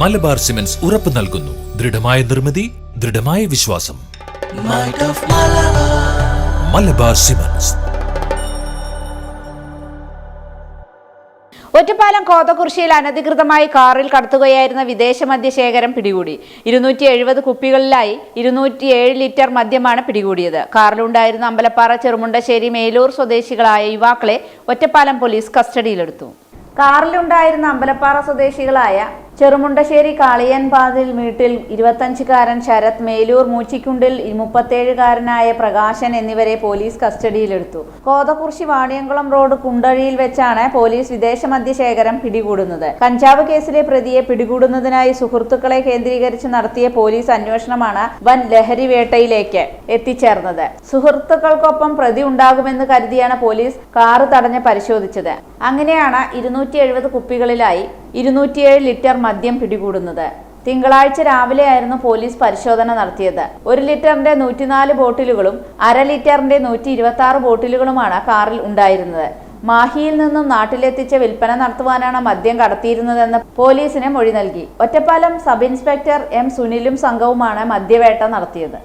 Malabar cements ഉറപ്പ് നൽകുന്നു. ദൃഢമായ നിർമ്മിതി ദൃഢമായ വിശ്വാസം. മലബാർ സിമന്റ്സ് ഒറ്റപ്പാലം കോതകുർശിയിൽ അനധികൃതമായി കാറിൽ കടത്തുകയായിരുന്ന വിദേശ മദ്യശേഖരം പിടികൂടി. ഇരുന്നൂറ്റി എഴുപത് കുപ്പികളിലായി ഇരുന്നൂറ്റി ഏഴ് ലിറ്റർ മദ്യമാണ് പിടികൂടിയത്. കാറിലുണ്ടായിരുന്ന അമ്പലപ്പാറ ചെറുമുണ്ടശ്ശേരി മേലൂർ സ്വദേശികളായ യുവാക്കളെ ഒറ്റപ്പാലം പോലീസ് കസ്റ്റഡിയിലെടുത്തു. കാറിലുണ്ടായിരുന്ന അമ്പലപ്പാറ സ്വദേശികളായ ചെറുമുണ്ടശ്ശേരി കാളിയൻ പാതിൽ വീട്ടിൽ ഇരുപത്തഞ്ചുകാരൻ ശരത് മേലൂർ മൂച്ചിക്കുണ്ടിൽ മുപ്പത്തേഴുകാരനായ പ്രകാശൻ എന്നിവരെ പോലീസ് കസ്റ്റഡിയിലെടുത്തു. കോതകുർശി വാണിയംകുളം റോഡ് കുണ്ടഴിയിൽ വെച്ചാണ് പോലീസ് വിദേശ മദ്യശേഖരം പിടികൂടുന്നത്. കഞ്ചാവ് കേസിലെ പ്രതിയെ പിടികൂടുന്നതിനായി സുഹൃത്തുക്കളെ കേന്ദ്രീകരിച്ച് നടത്തിയ പോലീസ് അന്വേഷണമാണ് വൻ ലഹരി വേട്ടയിലേക്ക് എത്തിച്ചേർന്നത്. സുഹൃത്തുക്കൾക്കൊപ്പം പ്രതി ഉണ്ടാകുമെന്ന് കരുതിയാണ് പോലീസ് കാറ് തടഞ്ഞ് പരിശോധിച്ചത്. അങ്ങനെയാണ് ഇരുന്നൂറ്റി കുപ്പികളിലായി ഇരുന്നൂറ്റിയേഴ് ലിറ്റർ മദ്യം പിടികൂടുന്നത്. തിങ്കളാഴ്ച രാവിലെയായിരുന്നു പോലീസ് പരിശോധന നടത്തിയത്. ഒരു ലിറ്ററിന്റെ നൂറ്റിനാല് ബോട്ടിലുകളും അര ലിറ്ററിന്റെ നൂറ്റി ഇരുപത്തി ആറ് ബോട്ടിലുകളുമാണ് കാറിൽ ഉണ്ടായിരുന്നത്. മാഹിയിൽ നിന്നും നാട്ടിലെത്തിച്ച് വിൽപ്പന നടത്തുവാനാണ് മദ്യം കടത്തിയിരുന്നതെന്ന് പോലീസിന് മൊഴി നൽകി. ഒറ്റപ്പാലം സബ് ഇൻസ്പെക്ടർ എം സുനിലും സംഘവുമാണ് മദ്യവേട്ട നടത്തിയത്.